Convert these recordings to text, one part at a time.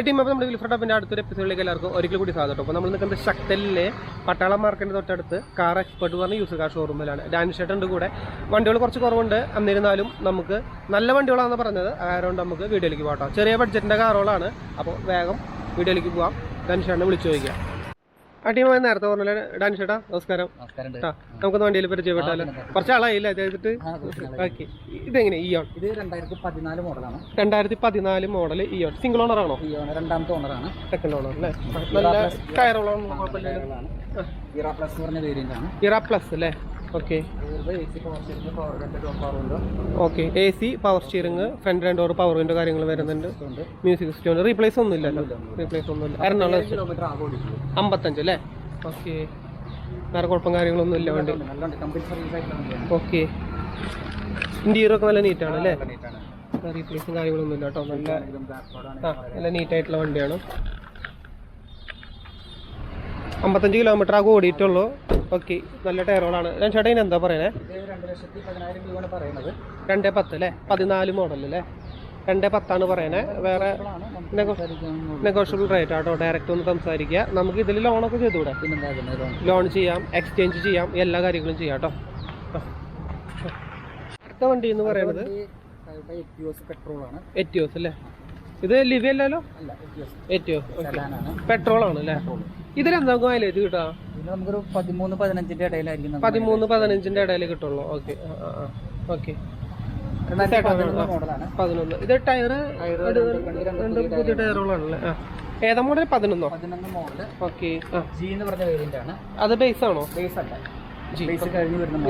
I team അപ്പോൾ നമ്മുടെ Wilfred അപ്പിന്റെ അടുത്തൊരു എപ്പിസോഡിലേക്ക് എല്ലാവർക്കും ഒരിക്കൽ കൂടി സ്വാഗതം അപ്പോൾ നമ്മൾ നിൽക്കുന്നത് ശക്തലിലെ പട്ടാള മാർക്കറ്റിന്റെ തൊട്ടടുത്ത് കാർ എക്സ്പെർട്ട് പറഞ്ഞ യൂസ് കാർ ഷോറൂമിലാണ് ഡാനിഷ് ചേട്ടന്റെ കൂടെ. വണ്ടികൾ കുറച്ച് കുറവുണ്ട്. എന്നിരുന്നാലും നമുക്ക് നല്ല വണ്ടികളാണെന്ന് പറഞ്ഞത് അതുകൊണ്ട് നമുക്ക് വീഡിയോയിലേക്ക് പോകാം ചെറിയ ബഡ്ജറ്റിന്റെ കാറുകളാണ് അപ്പോൾ വേഗം വീഡിയോയിലേക്ക് പോകാം ഡാനിഷ് ചേട്ടനെ വിളിച്ചു ചോദിക്കാം. ടീം നേരത്തെ പറഞ്ഞ ഡാനി ചേട്ടാ നമസ്കാരം. നമുക്കൊന്ന് വണ്ടിയിൽ പരിചയപ്പെട്ടാലോ കുറച്ച് ആളായില്ല ചെയ്തിട്ട്. ഓക്കെ. ഇതെങ്ങനെ ഇയോൺ ഇത് രണ്ടായിരത്തി പതിനാല് മോഡലാണ്. രണ്ടായിരത്തി പതിനാല് മോഡൽ ഇയോൺ സിംഗിൾ ഓണർ ആണോ രണ്ടാമത്തെ ഓണർ ആണ്. ഓണറാണ് സെക്കൻഡ് ഓണർ അല്ലേ നല്ല ടയറുകളാണ് ഇറ പ്ലസ് അല്ലേ? Okay. A C power okay. A C steering front രണ്ട് ഡോർ പവർ വിൻഡോ കാര്യങ്ങൾ വരുന്നുണ്ട്. മ്യൂസിക് സിസ്റ്റം ഉണ്ട്. റീപ്ലേസ് ഒന്നും ഇല്ലല്ലോ റീപ്ലേസ് ഒന്നും ഇല്ല എറണാകുളം അമ്പത്തഞ്ച് അല്ലേ? ഓക്കെ. വേറെ കുഴപ്പം കാര്യങ്ങളൊന്നും ഇല്ല വേണ്ടി. ഓക്കെ. ഇന്റീരിയർ ഒക്കെ നല്ല നീറ്റാണ് അല്ലേ? റീപ്ലേസും കാര്യങ്ങളൊന്നും ഇല്ല കേട്ടോ. നല്ല. ആ നല്ല നീറ്റായിട്ടുള്ള വണ്ടിയാണ്. അമ്പത്തഞ്ച് കിലോമീറ്റർ ആകെ ഓടിയിട്ടുള്ളൂ. ഓക്കെ നല്ല ടയറുകളാണ് ഞാൻ ചേട്ടാ ഇനി എന്താ പറയണേ രണ്ട് രൂപയാണ് പറയുന്നത്. രണ്ട് പത്ത് അല്ലേ? പതിനാല് മോഡൽ അല്ലേ? രണ്ട് പത്താണ് പറയണേ. വേറെ. നെഗോഷ്യബിൾ റേറ്റ് ആട്ടോ ഡയറക്റ്റ് ഒന്ന് സംസാരിക്കുക. നമുക്ക് ഇതിൽ ലോണൊക്കെ ചെയ്തുകൂടെ? ലോൺ ചെയ്യാം എക്സ്ചേഞ്ച് ചെയ്യാം എല്ലാ കാര്യങ്ങളും ചെയ്യാം കേട്ടോ. അടുത്ത വണ്ടി എന്ന് പറയുന്നത് എറ്റിയോസ് പെട്രോൾ ആണ്. എറ്റിയോസ് അല്ലേ? ഇത് ലിവി അല്ലല്ലോ? അല്ല എറ്റിയോസ് പെട്രോൾ ആണ്. അല്ലേ? ഇതിലെന്താ മൈലേജ് കിട്ടാ നമുക്കൊരു പതിമൂന്ന് പതിനഞ്ചിന്റെ ഇടയിലായിരിക്കും നമുക്ക് പതിമൂന്ന് പതിനഞ്ചിന്റെ ഇടയിൽ കിട്ടുള്ളൂ. ഓക്കെ ഓക്കെ പതിനൊന്ന് ഇത് ടയർ രണ്ട് പുതിയ ടയറുകളാണല്ലേ? ആ. ഏതാ മോഡൽ പതിനൊന്നോ? പതിനൊന്ന് മോഡൽ ഓക്കെ ആ. ജി എന്ന് പറഞ്ഞ വേരിയന്റ് ആണ്. അത് ബേസ് ആണോ? ബേസ് അല്ല.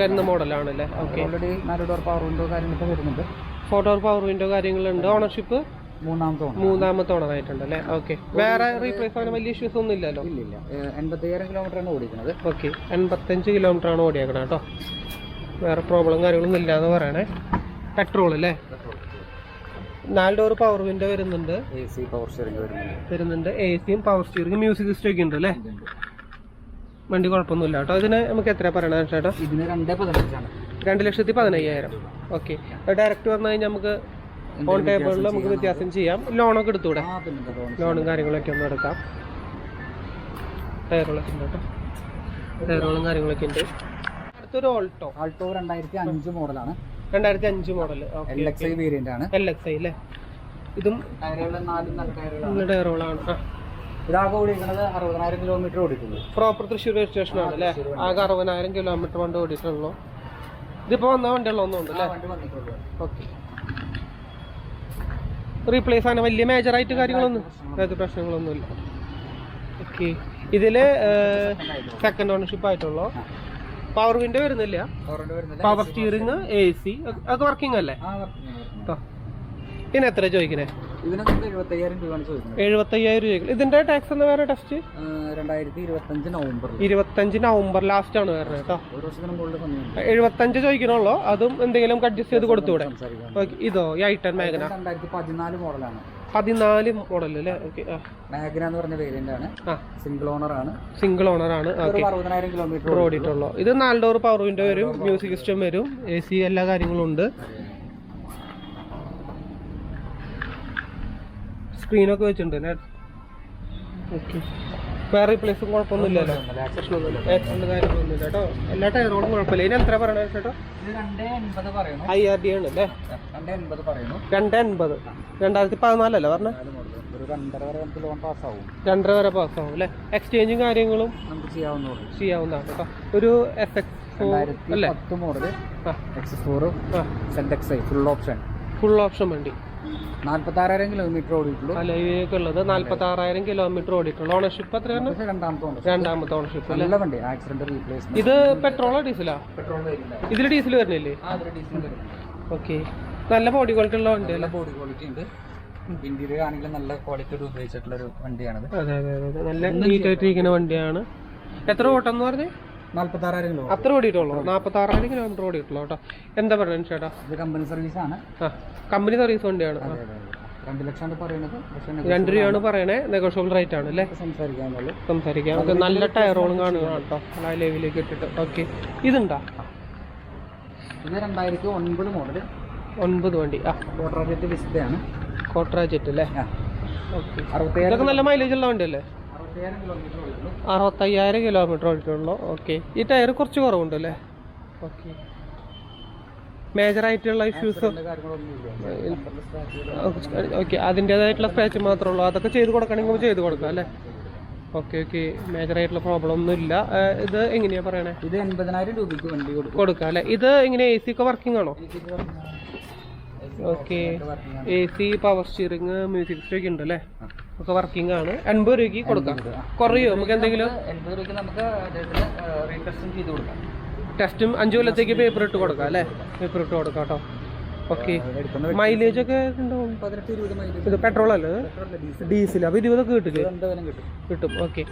വരുന്ന മോഡലാണല്ലേ ഓക്കെ ഓൾറെഡി നാല് ഡോർ പവർ വിൻഡോ കാര്യങ്ങളൊക്കെ വരുന്നുണ്ട്. ഫോട്ടോ പവർ വിൻഡോ കാര്യങ്ങളുണ്ട്. ഓണർഷിപ്പ് മൂന്നാമത്തെ ഓണർ ആയിട്ടുണ്ട് അല്ലേ? ഓക്കെ വേറെ റീപ്ലേസ് അങ്ങനെ വലിയ ഇഷ്യൂസ് ഒന്നും ഇല്ലല്ലോ? ഇല്ല ഇല്ല എൺപത്തയ്യായിരം കിലോമീറ്റർ ആണ് ഓടിക്കുന്നത് ഓക്കെ എൺപത്തഞ്ച് കിലോമീറ്റർ ആണ് ഓടിയേക്കണം കേട്ടോ. വേറെ പ്രോബ്ലം കാര്യങ്ങളൊന്നും ഇല്ലാന്ന് പറയണേ. പെട്രോൾ അല്ലേ? നാല് ഡോർ പവർ വിൻഡോ വരുന്നുണ്ട്. എ സി പവർ സ്റ്റിയറിംഗ് വരുന്നുണ്ട്. വരുന്നുണ്ട് എ സിയും പവർ സ്റ്റിയറിംഗ് മ്യൂസിക് സിസ്റ്റം ഒക്കെ ഉണ്ട് അല്ലേ വണ്ടി കുഴപ്പമൊന്നുമില്ല കേട്ടോ. ഇതിന് നമുക്ക് എത്ര പറയണ ചേട്ടാ ഇതിന് രണ്ടേ പതിനഞ്ചാണ്. രണ്ട് ലക്ഷത്തി പതിനയ്യായിരം. ഓക്കെ ഡയറക്റ്റ് വന്നു കഴിഞ്ഞാൽ നമുക്ക് ഓൺ ടേബിളിൽ നമുക്ക് വ്യത്യാസം ചെയ്യാം. ലോണൊക്കെ എടുത്തൂടെ? ലോണും കാര്യങ്ങളൊക്കെ ഒന്ന് എടുക്കാം. ടയറുകളൊക്കെ ഉണ്ട് കേട്ടോ. ടയറുകളും കാര്യങ്ങളൊക്കെ ഉണ്ട്. അടുത്തൊരു ഓൾട്ടോ ആൾട്ടോ രണ്ടായിരത്തി അഞ്ച് മോഡലാണ് രണ്ടായിരത്തി അഞ്ച് model L X I variant ആണ്. എൽ എക്സ് ഐ അല്ലേ? ഇതും ടയറുകളാണ് ഇതാകെ ഓടിക്കുന്നത് അറുപതിനായിരം കിലോമീറ്റർ ഓടിക്കുന്നത് പ്രോപ്പർ തൃശ്ശൂർ രജിസ്ട്രേഷൻ ആണ് അല്ലേ? ആകെ അറുപതിനായിരം കിലോമീറ്റർ വണ്ടി ഓടിയിട്ടുള്ളൂ. ഇതിപ്പോ വന്ന വണ്ടിയുള്ള ഒന്നുണ്ട് അല്ലേ ഓക്കെ റീപ്ലേസ് ആണ് വലിയ മേജറായിട്ട് കാര്യങ്ങളൊന്നും അതായത് പ്രശ്നങ്ങളൊന്നുമില്ല. ഓക്കെ ഇതിൽ സെക്കൻഡ് ഓണർഷിപ്പ് ആയിട്ടുള്ളൂ? പവർ വിൻഡോ വരുന്നില്ല. പവർ സ്റ്റിയറിങ് എ സി ഒക്കെ വർക്കിംഗ് അല്ലേ? പിന്നെ എത്ര ചോദിക്കണേ? എഴുപത്തയ്യായിരം രൂപയാണ് ചോദിക്കുന്നത്. എഴുപത്തയ്യായിരം രൂപ ഇതിന്റെ ടാക്സ് എന്ന് വേറെ ടെസ്റ്റ് രണ്ടായിരത്തി ഇരുപത്തഞ്ച് നവംബർ ലാസ്റ്റ് ആണ് കേട്ടോ. ഒരു വർഷത്തിന് മുകളിൽ സമയമുണ്ട് എഴുപത്തഞ്ച് ചോദിക്കണുള്ളൂ. അതും എന്തെങ്കിലും അഡ്ജസ്റ്റ് ചെയ്ത് കൊടുത്തൂടെ ഓക്കെ ഇതോ ഈ ഐട്ടൺ രണ്ടായിരത്തി പതിനാല് മോഡലാണ്. പതിനാല് മോഡൽ അല്ലേ? ഓക്കെ മാഗ്ന എന്ന് പറഞ്ഞ വേരിയന്റ് ആണ്. സിംഗിൾ ഓണർ ആണ്. സിംഗിൾ ഓണർ ആണ്. അറുപതിനായിരം കിലോമീറ്റർ ഓടിയിട്ടുള്ളൂ. ഇത് നാല് ഡോർ പവർ വിൻഡോ വരും മ്യൂസിക് സിസ്റ്റം വരും. എ സി എല്ലാ കാര്യങ്ങളും ഉണ്ട്. സ്ക്രീനൊക്കെ വെച്ചിട്ടുണ്ട്. അല്ലേ ഓക്കെ വേറെ പ്ലേസും കുഴപ്പമൊന്നുമില്ലല്ലോ. ആക്സിഡന്റ് കാര്യങ്ങളൊന്നുമില്ല കേട്ടോ. എല്ലാ ടയറുകളും കുഴപ്പമില്ല. ഇതിന് എത്ര പറയണ പറയുന്നു. ഐ ആർ ഡി ആണ് അല്ലേ രണ്ട് എൺപത് രണ്ടായിരത്തി പതിനാലല്ലേ പറഞ്ഞ? രണ്ടര വരെ പാസ് ആവും. അല്ലേ? എക്സ്ചേഞ്ചും കാര്യങ്ങളും നമുക്ക് ചെയ്യാവുന്നതാണ് കേട്ടോ. ഒരു എഫ് എക്സ് ഫോർ അല്ലേ? X four full option full option വണ്ടി. നാൽപ്പത്തി ആറായിരം കിലോമീറ്റർ ഓടിയിട്ടുള്ളൂ. അലവിയൊക്കെ ഉള്ളത് നാല്പത്തി ആറായിരം കിലോമീറ്റർ ഓടിയിട്ടുള്ളൂ. ഓണർഷിപ്പ് എത്രയാണ് പക്ഷേ രണ്ടാമത്തെ രണ്ടാമത്തെ ഓണർഷിപ്പ് അല്ലേ? നല്ല വണ്ടി ആക്സിഡന്റ് റീപ്ലേസ്മെന്റ് ഇത് പെട്രോളോ ഡീസലാ പെട്രോൾ വരില്ല. ഇതിൽ ഡീസൽ വരുന്നില്ലേ? ആ ഒരു ഡീസൽ വരും ഓക്കെ നല്ല ബോഡി ക്വാളിറ്റി ഉള്ള വണ്ടി നല്ല ബോഡി ക്വാളിറ്റി ഉണ്ട്. ഇന്റീരിയർ ആണെങ്കിലും നല്ല ക്വാളിറ്റി ഉപയോഗിച്ചിട്ടുള്ള ഒരു വണ്ടിയാണത്. അതെ അതെ അതെ അതെ. നല്ല നീറ്റായിട്ടിരിക്കുന്ന വണ്ടിയാണ്. എത്ര ഓട്ടം എന്ന് പറഞ്ഞേ? നാൽപ്പത്തി ആറായിരം കിലോ അത്ര ഓടിയിട്ടുള്ളൂ? നാൽപ്പത്തി ആറായിരം കിലോമീറ്റർ ഓടിയിട്ടുള്ളൂ കേട്ടോ. എന്താ പറയുന്നത് ചേട്ടാ? ഇത് കമ്പനി സർവീസ് ആണ്. ആ കമ്പനി സർവീസ് വണ്ടിയാണ്. രണ്ട് ലക്ഷം പറയുന്നത് രണ്ട് രൂപയാണ് പറയണേ നെഗോഷ്യബിൾ റേറ്റ് ആണ് അല്ലേ? സംസാരിക്കാന്നുള്ളൂ സംസാരിക്കാം. നല്ല ടയറോളും കാണുക കേട്ടോ. ആ ലെവലിലേക്ക് ഇട്ടിട്ട്. ഓക്കെ ഇതുണ്ടോ? ഇത് രണ്ടായിരത്തി ഒൻപത് മോഡൽ ഒൻപത് വണ്ടി. ആ. കോട്ടറാജറ്റ് വിസ്തയാണ് ആണ്. കോട്രാജെറ്റ് അല്ലേ? ഓക്കെ ഇതൊക്കെ നല്ല മൈലേജ് ഉള്ള വണ്ടിയല്ലേ? കിലോമീറ്റർ ഓടിക്കുള്ളൂ അറുപത്തയ്യായിരം കിലോമീറ്റർ ഓടിയിട്ടുള്ളൂ ഓക്കെ ഈ ടയർ കുറച്ച് കുറവുണ്ട് അല്ലേ ഓക്കെ മേജർ ആയിട്ടുള്ള ഇഷ്യൂസ് ഓക്കെ അതിന്റേതായിട്ടുള്ള സ്ക്രാച്ച് മാത്രമേ ഉള്ളൂ. അതൊക്കെ ചെയ്ത് കൊടുക്കണമെങ്കിൽ ചെയ്ത് കൊടുക്കാം അല്ലേ? ഓക്കെ ഓക്കെ മേജർ ആയിട്ടുള്ള പ്രോബ്ലം ഒന്നും ഇല്ല. ഇത് എങ്ങനെയാ പറയണേ? ഇത് എൺപതിനായിരം രൂപയ്ക്ക് വണ്ടി കൊടുക്കും. അല്ലേ? ഇത് ഇങ്ങനെ എ സി ഒക്കെ വർക്കിംഗ് ആണോ? Okay A C power steering music system ഉണ്ട് അല്ലേ ഒക്കെ വർക്കിംഗ് ആണ്. എൺപത് രൂപയ്ക്ക് കൊടുക്കാം. കുറയോ? നമുക്ക് എന്തെങ്കിലും? എൺപത് രൂപയ്ക്ക് നമുക്ക് റീടെസ്റ്റും ചെയ്ത് കൊടുക്കാം. ടെസ്റ്റും അഞ്ച് കൊല്ലത്തേക്ക് പേപ്പർ ഇട്ട് കൊടുക്കാം അല്ലേ? പേപ്പർ ഇട്ട് കൊടുക്കാം കേട്ടോ. ഓക്കെ മൈലേജ് ഒക്കെ ഉണ്ടാവും ഇത് പെട്രോൾ അല്ലേ ഡീസൽ അപ്പോൾ ഇരുപതൊക്കെ കിട്ടില്ലേ? കിട്ടും. ഓക്കെ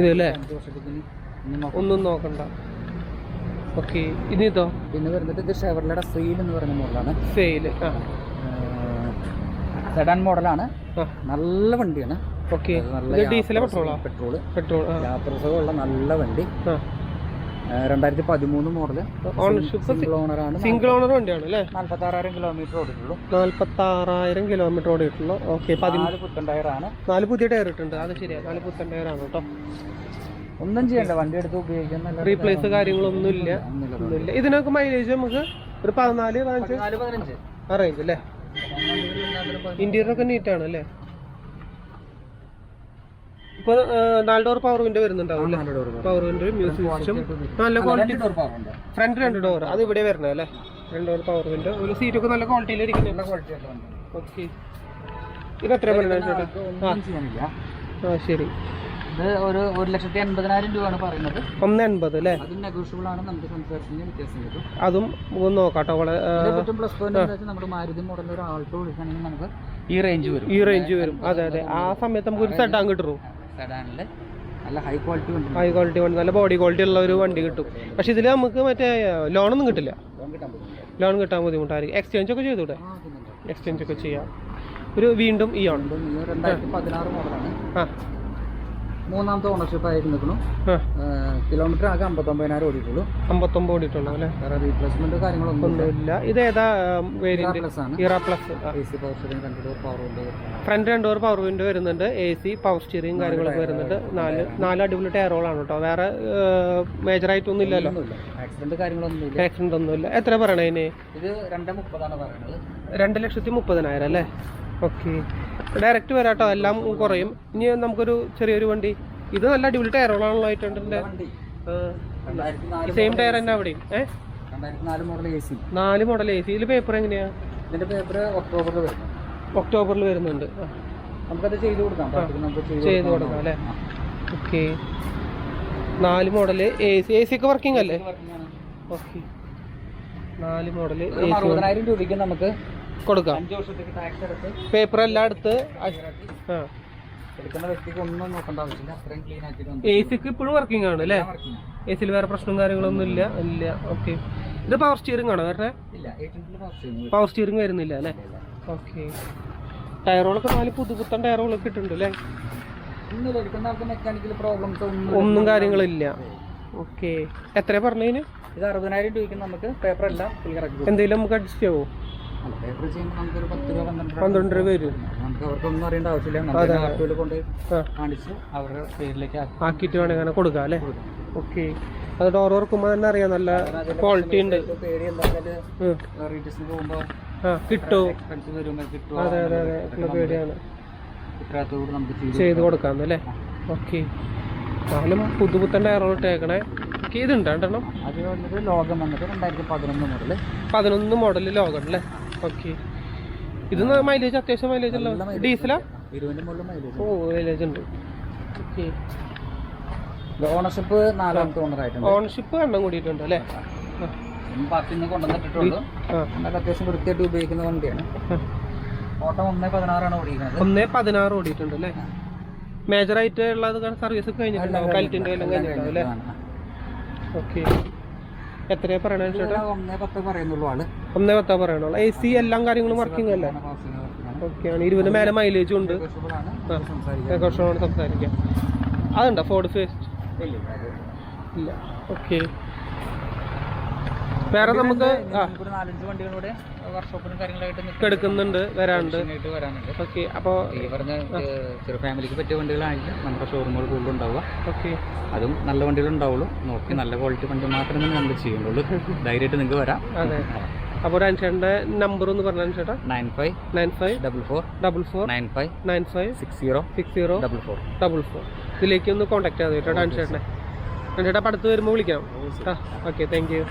ഇത് അല്ലേ. ഒന്നും നോക്കണ്ട. ഓക്കെ ഇനി ഇതോ? പിന്നെ വരുന്നത് ഇത് ഷെവർലയുടെ സെയിൽ എന്ന് പറയുന്ന മോഡലാണ് സെയിൽ ആ. സെഡാൻ മോഡലാണ് നല്ല വണ്ടിയാണ്. പെട്രോൾ ആ? യാത്രസുഖമുള്ള നല്ല വണ്ടി. രണ്ടായിരത്തി പതിമൂന്ന് മോഡൽ സിംഗിൾ ഓണറാണ് സിംഗിൾ ഓണർ വണ്ടിയാണ് അല്ലേ? നാല്പത്തി ആറായിരം കിലോമീറ്റർ ഓടിയിട്ടുള്ളൂ. നാല്പത്തി ആറായിരം കിലോമീറ്റർ ഓടിയിട്ടുള്ളൂ. ഓക്കെ പതിനാല് നാല് പുത്തൻ ടയറാണ് നാല് പുതിയ ടയർ ഇട്ടുണ്ട് അത് ശരിയാ. നാല് പുത്തൻ ടയറാണ് കേട്ടോ. ഒന്നും ചെയ്യണ്ട. വണ്ടി എടുത്ത് ഉപയോഗിക്കാൻ നല്ല റീപ്ലേസ് കാര്യങ്ങളൊന്നും ഇല്ല ഒന്നുമില്ല. ഇതിനൊക്കെ മൈലേജ് നമുക്ക് ഒരു പതിനാല് പതിനഞ്ച് അറേഞ്ച് പതിനഞ്ച്. ആ റേഞ്ച് അല്ലേ? ഇന്റീരിയർ ഒക്കെ നീറ്റ് ആണ് അല്ലേ? ഇപ്പൊ നാല് ഡോർ പവർ വിൻഡോ വരുന്നുണ്ടാവും അല്ലേ? നാല് door power window music system നല്ല ക്വാളിറ്റി ഫ്രണ്ട് രണ്ട് ഡോർ അത് ഇവിടെ വരണേ അല്ലേ? രണ്ട് ഡോർ പവർ വിൻഡോ ഒരു സീറ്റ് ഒക്കെ നല്ല ക്വാളിറ്റിയിൽ ഇരിക്കുന്നുണ്ട്. ഓക്കെ ഇത് എത്ര ചെയ്യാനില്ല ആ ശരി. ഇത് ഒരു ഒരു ലക്ഷത്തി എൺപതിനായിരം രൂപയാണ് പറയുന്നത്. ഒന്ന് എൺപത് അല്ലേ? അതും നെഗോഷ്യബിൾ ആണ്. നമുക്ക് സംസാരിച്ചതിന്റെ വ്യത്യാസം കിട്ടും അതും നോക്കാട്ടോ. ഏറ്റവും പ്ലസ് പോയിന്റ് നമ്മുടെ മാരുതി മോഡൽ ഒരു ആൾട്ടോ വിളിക്കുകയാണെങ്കിൽ നമുക്ക് ഈ റേഞ്ച് വരും. ഈ റേഞ്ച് വരും. അതെ അതെ. ആ സമയത്ത് നമുക്ക് ഒരു സെഡാൻ കിട്ടും സെഡാനിൽ നല്ല ഹൈ ക്വാളിറ്റി ഉണ്ട് ഹൈ ക്വാളിറ്റി ഉണ്ട് നല്ല ബോഡി ക്വാളിറ്റി ഉള്ള ഒരു വണ്ടി കിട്ടും. പക്ഷെ ഇതിൽ നമുക്ക് മറ്റേ ലോണൊന്നും കിട്ടില്ല. ലോൺ കിട്ടാൻ ബുദ്ധിമുട്ടായിരിക്കും. എക്സ്ചേഞ്ച് ഒക്കെ ചെയ്തൂടെ? എക്സ്ചേഞ്ച് ഒക്കെ ചെയ്യാം. ഒരു വീണ്ടും ഈ ഉണ്ട് രണ്ടായിരത്തി പതിനാറ് മോഡലാണ് ആ. മൂന്നാമത്തെ ഓണർഷിപ്പ് ആയിട്ട് നിൽക്കണം കിലോമീറ്റർ ആകെ അമ്പത്തൊമ്പതിനായിരം ഓടിയിട്ടുള്ളൂ. അമ്പത്തൊമ്പത് ഓടിയിട്ടുള്ളൂ അല്ലേ? വേറെ റീപ്ലേസ്മെന്റ് കാര്യങ്ങളൊന്നും ഇല്ല. ഇത് ഏതാ പ്ലസ് ആണ്. Era plus A C power steering രണ്ട് ഡോർ പവർ ഉണ്ട് ഫ്രണ്ട് രണ്ട് ഡോർ പവർ വിൻഡോ വരുന്നുണ്ട്. എ സി പവർ സ്റ്റിയറിംഗ് കാര്യങ്ങളൊക്കെ വരുന്നുണ്ട്. നാല് നാല് അടിപൊളി ടയറുകളാണ് കേട്ടോ. വേറെ മേജർ ആയിട്ടൊന്നും ഇല്ലല്ലോ. ആക്സിഡന്റ് കാര്യങ്ങളൊന്നും ഇല്ല. ആക്സിഡന്റ് ഒന്നുമില്ല. എത്ര പറയണേ ഇത് രണ്ട് മുപ്പതാണ് പറയുന്നത് രണ്ട് ലക്ഷത്തി മുപ്പതിനായിരം അല്ലേ? ഓക്കെ. ഡയറക്റ്റ് വരാട്ടോ. എല്ലാം കുറയും. ഇനി നമുക്കൊരു ചെറിയൊരു വണ്ടി. ഇത് നല്ല അടിപൊളി ടയറുകളാണല്ലോ ആയിട്ടുണ്ട് വണ്ടി. സെയിം ടയർ തന്നെ അവിടെ ഏഹ് നാല് മോഡൽ എ സി ഇതിൽ പേപ്പർ എങ്ങനെയാ? ഇതിന്റെ പേപ്പർ ഒക്ടോബറിൽ വരുന്നു. ഒക്ടോബറിൽ വരുന്നുണ്ട്. നമുക്കത് ചെയ്ത് കൊടുക്കാം. ചെയ്ത് കൊടുക്കാം. അല്ലേ? ഓക്കെ. നാല് model A C A C ഒക്കെ വർക്കിംഗ് അല്ലേ? ഓക്കെ. നാല് മോഡൽ അറുപതിനായിരം രൂപയ്ക്ക് നമുക്ക് കൊടുക്കാം. അഞ്ച് വർഷത്തേക്ക് ടാക്സ് എടുത്ത് പേപ്പർ എല്ലാം എടുത്ത് ആ. എടുക്കുന്ന വ്യക്തിക്ക് ഒന്നും നോക്കേണ്ട ആവശ്യമില്ല. അത്രയും ക്ലീൻ ആക്കിയിട്ട് എ സിക്ക് ഇപ്പോഴും വർക്കിംഗ് ആണ് അല്ലേ? എ സിയിൽ വേറെ പ്രശ്നവും കാര്യങ്ങളൊന്നും ഇല്ല. ഇല്ല. ഓക്കെ ഇത് പവർ സ്റ്റിയറിംഗ് ആണോ പാസ് പവർ സ്റ്റിയറിംഗ് വരുന്നില്ല അല്ലേ? ഓക്കെ ടയറുകളൊക്കെ നാല് പുതുപുത്തൻ ടയറുകളൊക്കെ ഇട്ടുണ്ട് അല്ലേ? ഒന്നും കാര്യങ്ങളില്ല. ഓക്കെ എത്രയാ പറഞ്ഞതിന് ഇത് അറുപതിനായിരം രൂപയ്ക്ക് നമുക്ക് പേപ്പർ എല്ലാം എന്തെങ്കിലും നമുക്ക് അഡ്ജസ്റ്റ് ആവോ അല്ല പേപ്പർ ചെയ്യുമ്പോൾ നമുക്കൊരു പത്ത് രൂപ പന്ത്രണ്ട് രൂപ പന്ത്രണ്ട് രൂപ വരും. നമുക്ക് അവർക്കൊന്നും അറിയേണ്ട ആവശ്യമില്ല. നമുക്ക് ആർട്ടിയിൽ കൊണ്ട് ആ. കാണിച്ച് അവരുടെ പേരിലേക്ക് ആക്കി ആക്കിയിട്ട് അങ്ങനെ കൊടുക്കാം അല്ലേ? ഓക്കെ. അത് ഡോർ തന്നെ അറിയാം നല്ല ക്വാളിറ്റി ഉണ്ട്. കിട്ടും? അതെ അതെ അതെ. പേടിയാണ്. ചെയ്ത് കൊടുക്കാമെന്ന് അല്ലേ? ഓക്കെ. നാലും പുതുപുത്തൻ ടയറുകൾ ഇട്ടേക്കണേ. ഇതുണ്ട് രണ്ടെണ്ണം. അത് വന്നിട്ട് ലോകം വന്നിട്ട് രണ്ടായിരത്തി പതിനൊന്ന് മോഡൽ പതിനൊന്ന് മോഡൽ ലോകം അല്ലേ? ഓക്കെ. ഇത് മൈലേജ് അത്യാവശ്യം മൈലേജ് ഉള്ള ഡീസലാ ഓ മൈലേജ് ഉണ്ട്. ഓക്കെ. ഓണർഷിപ്പ് നാലാമത്തെ ഓണർ ആയിട്ടുണ്ട്. ഓണർഷിപ്പ് എണ്ണം കൂടിയിട്ടുണ്ട് അല്ലേ? ആ, പാർട്ടിൽ നിന്ന് കൊണ്ടുവന്നിട്ടുള്ളൂ അത്യാവശ്യം വൃത്തിയായിട്ട് ഉപയോഗിക്കുന്ന വണ്ടിയാണ്. ഓട്ടം ഒന്നേ പതിനാറാണ് ഓടിക്കുന്നത്. ഒന്നേ പതിനാറ് ഓടിയിട്ടുണ്ട് അല്ലേ? മേജർ ആയിട്ട് ഉള്ളത് സർവീസ് കഴിഞ്ഞിട്ടുണ്ടാവും. കലറ്റിന്റെ എല്ലാം കഴിഞ്ഞിട്ടുണ്ടാവും അല്ലേ? ഓക്കെ. എത്രയാ പറയണ ചേട്ടാ? ഒന്നേ പത്ത് പറയുന്നുള്ളൂ ആണ്. ഒന്നേ പത്താ പറയണുള്ളൂ എ സി എല്ലാം കാര്യങ്ങളും വർക്കിംഗ് അല്ലേ ഓക്കെ ആണ്. ഇരുപത് മേലെ മൈലേജും ഉണ്ട്. കുറച്ചുകൂടെ സംസാരിക്കാം. അതുണ്ടോ ഫോർഡ് ഫേസ്റ്റ് ഇല്ല ഓക്കെ വേറെ നമുക്ക് ഒരു നാലഞ്ച് വണ്ടികളൂടെ വർക്ക്ഷോപ്പിനും കാര്യങ്ങളായിട്ട്. എടുക്കുന്നുണ്ട് വരാനുണ്ട്. ഓക്കെ അപ്പോൾ ഈ പറഞ്ഞ ഏഹ്, ചെറു ഫാമിലിക്ക് പറ്റിയ വണ്ടികളായിരിക്കും നമ്മുടെ ഷോറൂമുകൾ കൂടുതൽ ഉണ്ടാവുക. ഓക്കെ. അതും നല്ല വണ്ടികൾ ഉണ്ടാവുള്ളൂ. നോക്കി നല്ല ക്വാളിറ്റി വണ്ടി മാത്രമേ നമ്മൾ ചെയ്യുന്നുള്ളൂ. ധൈര്യമായിട്ട് നിങ്ങൾക്ക് വരാം. അതെ. അപ്പോൾ ഡാൻഷേട്ടന്റെ നമ്പർ ഒന്ന് പറഞ്ഞു ചേട്ടാ nine five nine five double four double four nine five nine five six zero six zero double four double four ഇതിലേക്ക് ഒന്ന് കോൺടാക്ട് ചെയ്താൽ കേട്ടോ അഞ്ചേട്ടനെ അഞ്ചേട്ടാ അപ്പം അടുത്ത് വരുമ്പോൾ വിളിക്കാം. ആ ഓക്കെ താങ്ക് യു